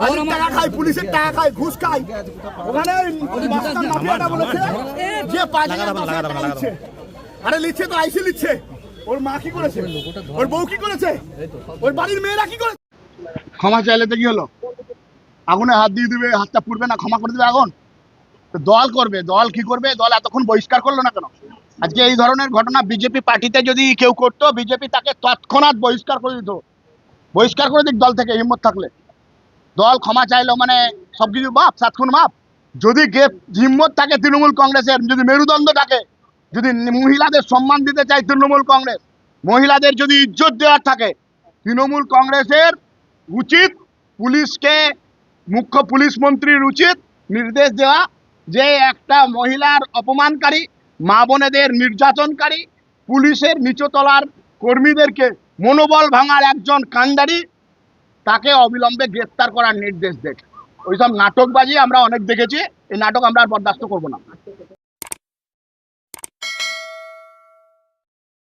টাকা পুলিশের টাকা ঘুষ ওখানে বলেছে যে পাঁচ হাজার আরে লিখছে তো আইসি লিখছে। ওর মা কি করেছে? ওর বউ কি করেছে? ওর বাড়ির মেয়েরা কি করেছে? ক্ষমা চাইলে তো কি হলো? আগুনে হাত দিয়ে দিবে হাতটা পুড়বে না ক্ষমা করে দিবে আগুন? দল করবে দল কি করবে? দল এতক্ষণ বহিষ্কার করল না কেন? আজকে এই ধরনের ঘটনা বিজেপি পার্টিতে যদি কেউ করতো বিজেপি তাকে তৎক্ষণাৎ বহিষ্কার করে দিত। বহিষ্কার করে দিক দল থেকে হিম্মত থাকলে। দল ক্ষমা চাইলো মানে সবকিছু মাপ সাতক্ষণ মাপ যদি গে হিম্মত থাকে তৃণমূল কংগ্রেসের, যদি মেরুদণ্ড থাকে, যদি মহিলাদের সম্মান দিতে চায় তৃণমূল কংগ্রেস, মহিলাদের যদি ইজ্জত দেওয়ার থাকে, তৃণমূল কংগ্রেসের উচিত পুলিশকে, মুখ্য পুলিশ মন্ত্রীর উচিত নির্দেশ দেওয়া যে একটা মহিলার অপমানকারী, মা বোনেদের নির্যাতনকারী, পুলিশের নিচতলার কর্মীদেরকে মনোবল ভাঙার একজন কাণ্ডারি তাকে অবিলম্বে গ্রেফতার করার নির্দেশ দেয়। ওইসব নাটকবাজি আমরা অনেক দেখেছি, এই নাটক আমরা আর বরদাস্ত করব না।